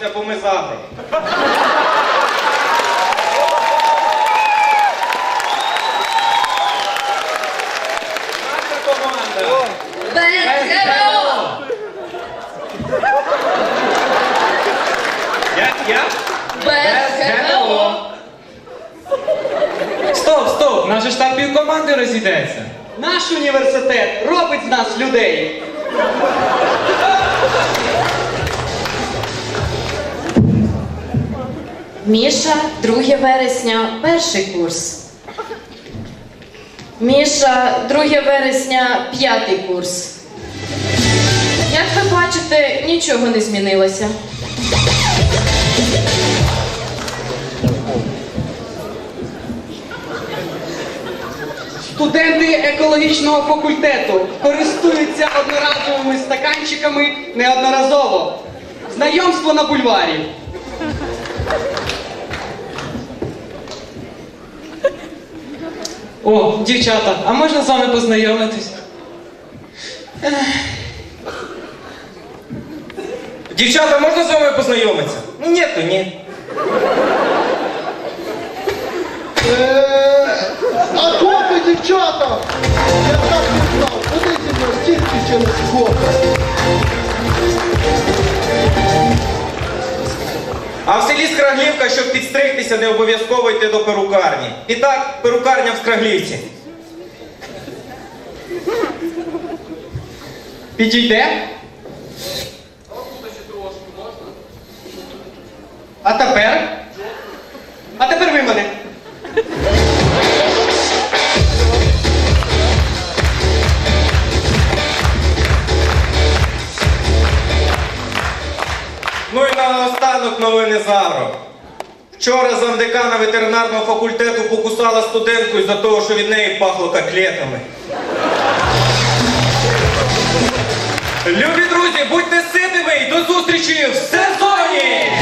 дивимося, бо ми загри. Наша команда. БСКО! Стоп, стоп! Наш же ж так півкоманди розійдеться. Наш університет робить з нас людей. Міша, 2 вересня, перший курс. Міша, 2 вересня, п'ятий курс. Як ви бачите, нічого не змінилося. Студенти екологічного факультету користуються одноразовими стаканчиками неодноразово. Знайомство на бульварі. О, дівчата, а можна з вами познайомитись? Дівчата, можна з вами познайомитися? Ну ні, то ні. Е, А копи, дівчата! Я так не знав, куди зі мною стільки через копи? А в селі Скраглівка, щоб підстригтися, не обов'язково йти до перукарні. І так, перукарня в Скраглівці. Підійде? А тепер? Наостанок новини з Агро. Вчора замдекана ветеринарного факультету покусала студентку із-за того, що від неї пахло котлетами. Любі друзі, будьте ситими і до зустрічі в сезоні!